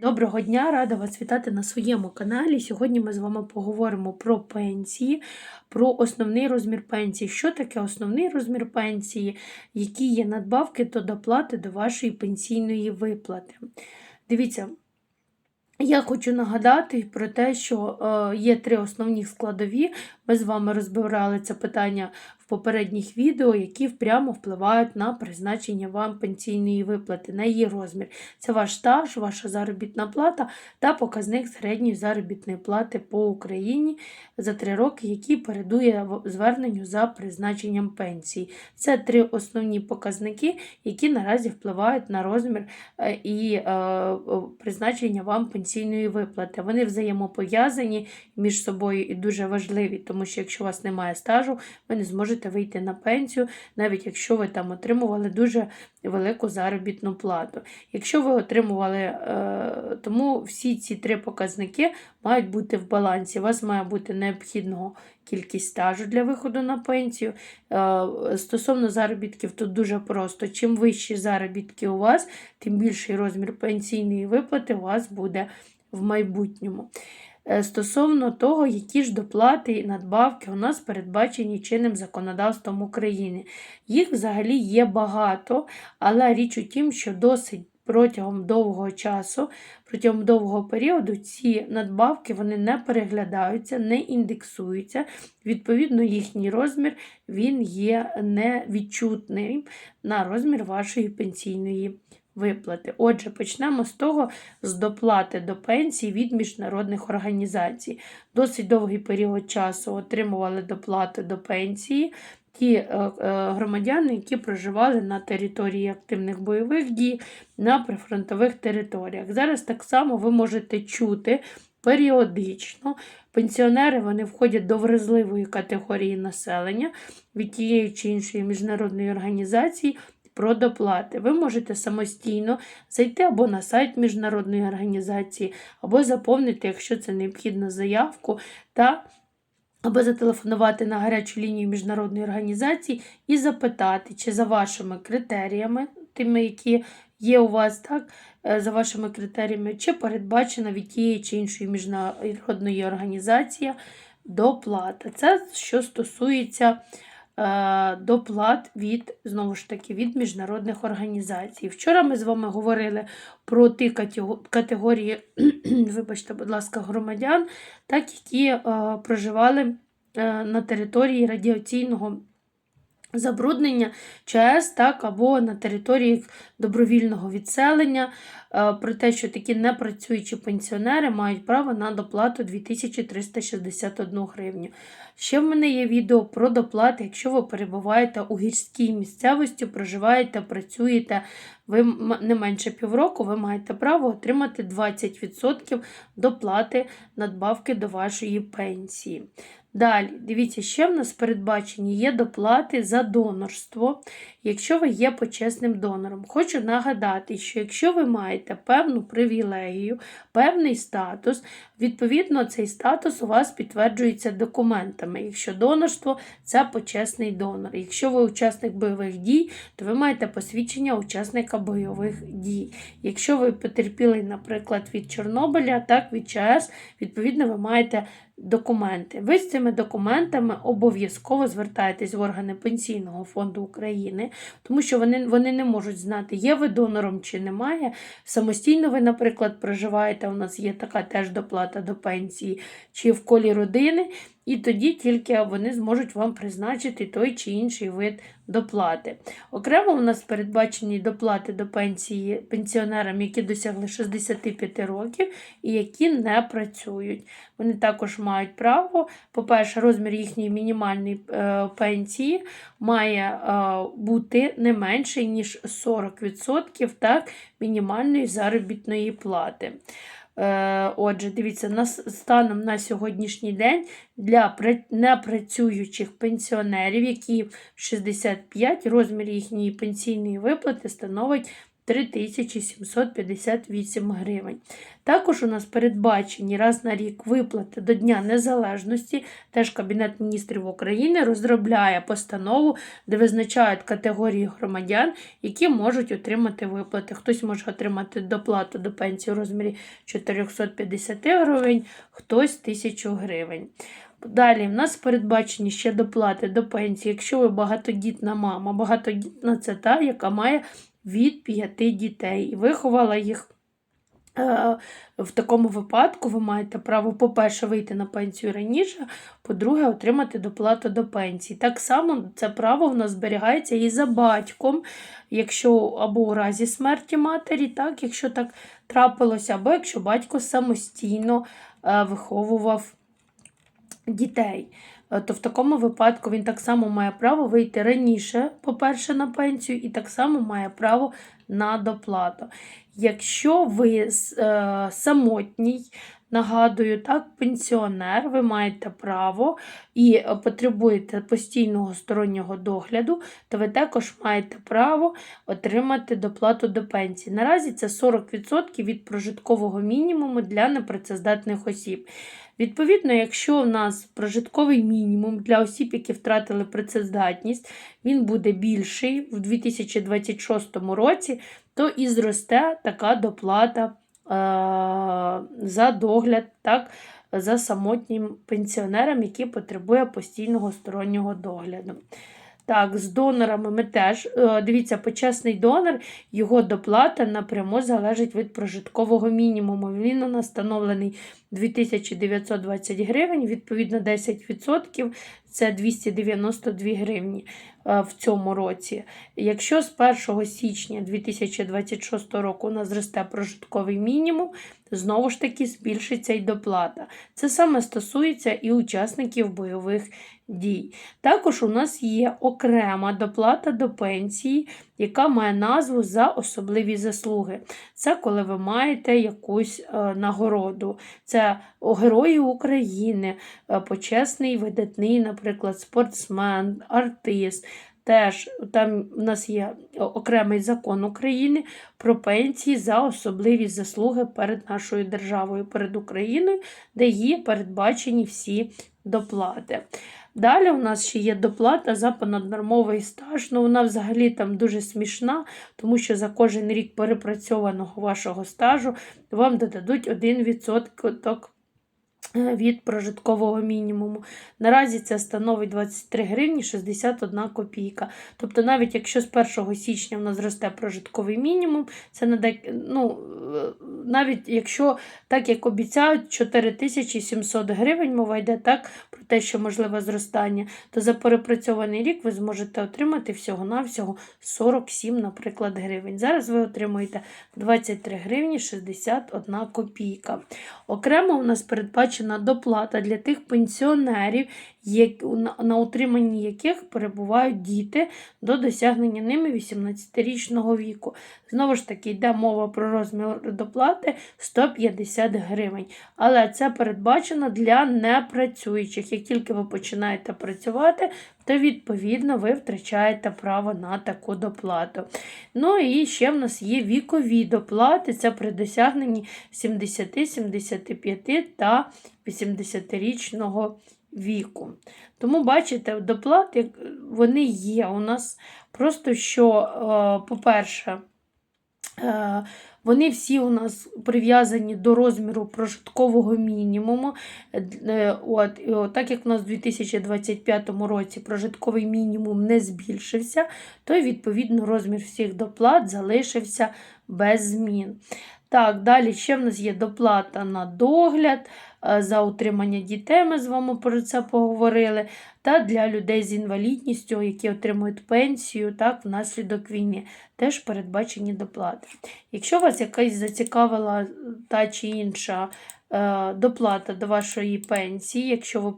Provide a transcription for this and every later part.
Доброго дня, рада вас вітати на своєму каналі. Сьогодні ми з вами поговоримо про пенсії, про основний розмір пенсії. Що таке основний розмір пенсії, які є надбавки та доплати до вашої пенсійної виплати. Дивіться, я хочу нагадати про те, що е, є три основні складові. Ми з вами розбирали це питання попередніх відео, які прямо впливають на призначення вам пенсійної виплати, на її розмір. Це ваш стаж, ваша заробітна плата та показник середньої заробітної плати по Україні за три роки, який передує зверненню за призначенням пенсії. Це три основні показники, які наразі впливають на розмір е, і е, е, призначення вам пенсійної виплати. Вони взаємопов'язані між собою і дуже важливі, тому що якщо у вас немає стажу, ви не зможете вийти на пенсію, навіть якщо ви там отримували дуже велику заробітну плату. Якщо ви отримували, е, тому всі ці три показники мають бути в балансі. У вас має бути необхідного кількість стажу для виходу на пенсію. Е, Стосовно заробітків, тут дуже просто. Чим вищі заробітки у вас, тим більший розмір пенсійної виплати у вас буде в майбутньому. Е, Стосовно того, які ж доплати і надбавки у нас передбачені чинним законодавством України. Їх взагалі є багато, але річ у тім, що досить протягом довгого часу, протягом довгого періоду ці надбавки вони не переглядаються, не індексуються. Відповідно, їхній розмір він є невідчутним на розмір вашої пенсійної виплати. Отже, почнемо з того, з доплати до пенсії від міжнародних організацій. Досить довгий період часу отримували доплати до пенсії ті е, е, громадяни, які проживали на території активних бойових дій на прифронтових територіях. Зараз так само ви можете чути періодично. Пенсіонери вони входять до вразливої категорії населення від тієї чи іншої міжнародної організації про доплати. Ви можете самостійно зайти або на сайт міжнародної організації, або заповнити, якщо це необхідно, заявку та або зателефонувати на гарячу лінію міжнародної організації і запитати, чи за вашими критеріями, тими, які є у вас, так, е, за вашими критеріями, чи передбачена від тієї чи іншої міжнародної організації доплата. Це що стосується доплат від, знову ж таки, від міжнародних організацій. Вчора ми з вами говорили про ті катего- категорії, вибачте, будь ласка, громадян, так, які е, проживали е, на території радіаційного забруднення ЧАЕС, так, або на території добровільного відселення, е, про те, що такі непрацюючі пенсіонери мають право на доплату 2361 гривню. Ще в мене є відео про доплати, якщо ви перебуваєте у гірській місцевості, проживаєте, працюєте, ви не менше півроку, ви маєте право отримати 20% доплати надбавки до вашої пенсії. Далі, дивіться, ще в нас передбачені є доплати за донорство, якщо ви є почесним донором. Хочу нагадати, що якщо ви маєте певну привілегію, певний статус, відповідно, цей статус у вас підтверджується документами. Якщо донорство це почесний донор. Якщо ви учасник бойових дій, то ви маєте посвідчення учасника бойових дій. Якщо ви потерпіли, наприклад, від Чорнобиля, так від ЧАЕС, відповідно, ви маєте документи. Ви з цими документами обов'язково звертаєтесь в органи Пенсійного фонду України, тому що вони, вони не можуть знати, є ви донором чи немає. Самостійно ви, наприклад, проживаєте, у нас є така теж доплата до пенсії, чи в колі родини, і тоді тільки вони зможуть вам призначити той чи інший вид доплати. Окремо у нас передбачені доплати до пенсії пенсіонерам, які досягли 65 років і які не працюють. Вони також мають право, по-перше, розмір їхньої мінімальної е, пенсії має е, бути не менший, ніж 40% так, мінімальної заробітної плати. Е, Отже, дивіться, на, станом на сьогоднішній день для пра- непрацюючих пенсіонерів, які в 65 розмір їхньої пенсійної виплати становить 3758 гривень. Також у нас передбачені раз на рік виплати до Дня Незалежності. Теж Кабінет міністрів України розробляє постанову, де визначають категорії громадян, які можуть отримати виплати. Хтось може отримати доплату до пенсії у розмірі 450 гривень, хтось 1000 гривень. Далі в нас передбачені ще доплати до пенсії, якщо ви багатодітна мама. Багатодітна це та, яка має від п'яти дітей і виховала їх. Е, В такому випадку ви маєте право, по-перше, вийти на пенсію раніше, по-друге, отримати доплату до пенсії. Так само це право в нас зберігається і за батьком, якщо або у разі смерті матері, так, якщо так трапилося, або якщо батько самостійно е, виховував дітей. Е, То в такому випадку він так само має право вийти раніше, по-перше, на пенсію, і так само має право на доплату. Якщо ви е, самотній, нагадую, так, пенсіонер, ви маєте право і е, потребуєте постійного стороннього догляду, то ви також маєте право отримати доплату до пенсії. Наразі це 40% від прожиткового мінімуму для непрацездатних осіб. Відповідно, якщо у нас прожитковий мінімум для осіб, які втратили працездатність, він буде більший в 2026 році, то і зросте така доплата за догляд, так, за самотнім пенсіонером, який потребує постійного стороннього догляду. Так, з донорами ми теж, е, дивіться, почесний донор, його доплата напряму залежить від прожиткового мінімуму. Він у нас встановлений 2920 гривень, відповідно 10% це 292 гривні е, в цьому році. Якщо з 1 січня 2026 року у нас зросте прожитковий мінімум, знову ж таки збільшиться й доплата. Це саме стосується і учасників бойових дій. Також у нас є окрема доплата до пенсії, яка має назву за особливі заслуги. Це коли ви маєте якусь е, нагороду. Це Герої України, е, почесний, видатний, наприклад, спортсмен, артист. Теж там у нас є окремий закон України про пенсії за особливі заслуги перед нашою державою, перед Україною, де є передбачені всі доплати. Далі у нас ще є доплата за понаднормовий стаж. Ну, вона взагалі там дуже смішна, тому що за кожен рік перепрацьованого вашого стажу вам додадуть 1% е, від прожиткового мінімуму. Наразі це становить 23 гривні 61 копійка. Тобто, навіть якщо з 1 січня в нас зросте прожитковий мінімум, це на дек... ну, е, навіть якщо, так як обіцяють, 4700 гривень, мова йде так про те, що можливе зростання, то за перепрацьований рік ви зможете отримати всього-навсього 47, наприклад, гривень. Зараз ви отримуєте 23 гривні 61 копійка. Окремо у нас передбачена доплата для тих пенсіонерів, на утриманні яких перебувають діти до досягнення ними 18-річного віку. Знову ж таки, йде мова про розмір доплати 150 гривень. Але це передбачено для непрацюючих. Як тільки ви починаєте працювати, то відповідно ви втрачаєте право на таку доплату. Ну і ще в нас є вікові доплати, це при досягненні 70, 75 та 80-річного віку. Тому, бачите, доплати вони є у нас. Просто що, е, по-перше, е, вони всі у нас прив'язані до розміру прожиткового мінімуму. Е, От, от, так як у нас у 2025 році прожитковий мінімум не збільшився, то відповідно розмір всіх доплат залишився без змін. Так, далі ще в нас є доплата на догляд, е, за утримання дітей, ми з вами про це поговорили, та для людей з інвалідністю, які отримують пенсію так, внаслідок війни, теж передбачені доплати. Якщо вас якась зацікавила та чи інша е, доплата до вашої пенсії, якщо ви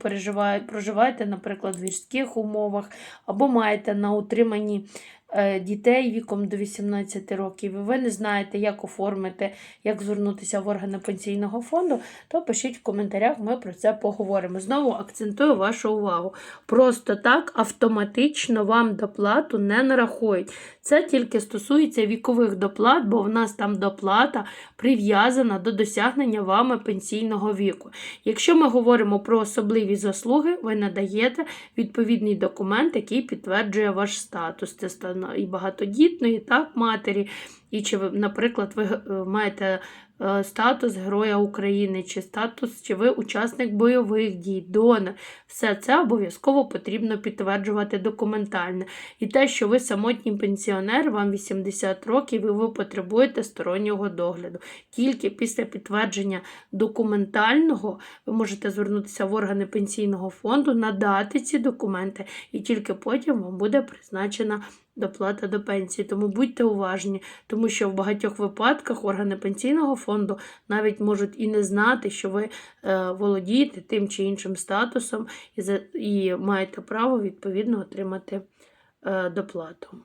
проживаєте, наприклад, в гірських умовах, або маєте на утриманні е, дітей віком до 18 років, і ви не знаєте, як оформити, як звернутися в органи пенсійного фонду, то пишіть в коментарях, ми про це поговоримо. Знову акцентую вашу увагу. Просто так автоматично вам доплату не нарахують. Це тільки стосується вікових доплат, бо в нас там доплата прив'язана до досягнення вами пенсійного віку. Якщо ми говоримо про особливі заслуги, ви надаєте відповідний документ, який підтверджує ваш статус. Це і багатодітної, так, матері, і чи ви, наприклад, ви е, маєте статус Героя України, чи статус, чи ви учасник бойових дій, донор. Все це обов'язково потрібно підтверджувати документально. І те, що ви самотній пенсіонер, вам 80 років і ви потребуєте стороннього догляду. Тільки після підтвердження документального ви можете звернутися в органи пенсійного фонду, надати ці документи, і тільки потім вам буде призначена доплата до пенсії. Тому будьте уважні, тому що в багатьох випадках органи пенсійного фонду навіть можуть і не знати, що ви е, володієте тим чи іншим статусом і, маєте право відповідно отримати е, доплату.